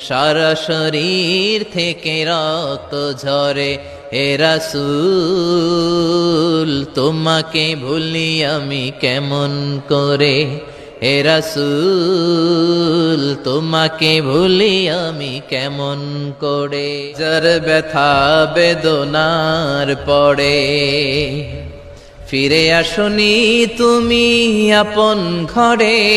সারা শরীর থেকে রক্ত ঝরে। হে রাসূল, তোমাকে ভুলি আমি কেমন করে? হে রাসূল, তোমাকে ভুলি আমি কেমন করে? যার ব্যথা বেদনার পড়ে। ফিরে আসনি তুমি আপন ঘরে।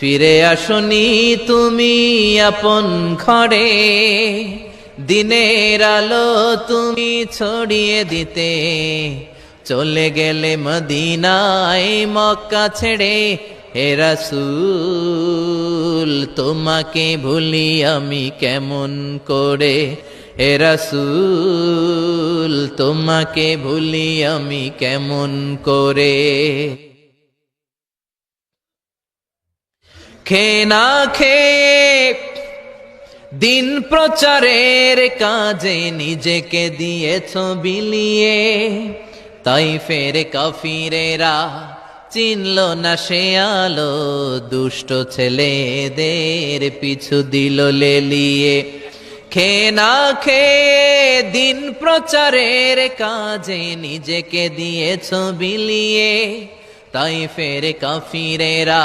ফিরে আসনি তুমি আপন ঘরে। দিনের আলো তুমি ছড়িয়ে দিতে। চলে গেলে মদিনায় মক্কা ছেড়ে, হে রাসূল, তোমাকে ভুলি আমি কেমন করে? হে রাসূল, তোমাকে ভুলি আমি কেমন করে? খে না দিন প্রচারের কাজে নিজেকে দিয়েছ বিলিয়ে। তাই ফের কাফিরেরা চিনল না সে আলো, দুষ্ট ছেলেদের পিছু দিল লেলিয়ে। খে না দিন প্রচারের কাজে নিজেকে দিয়েছ বিলিয়ে। তাই ফের কাফিরেরা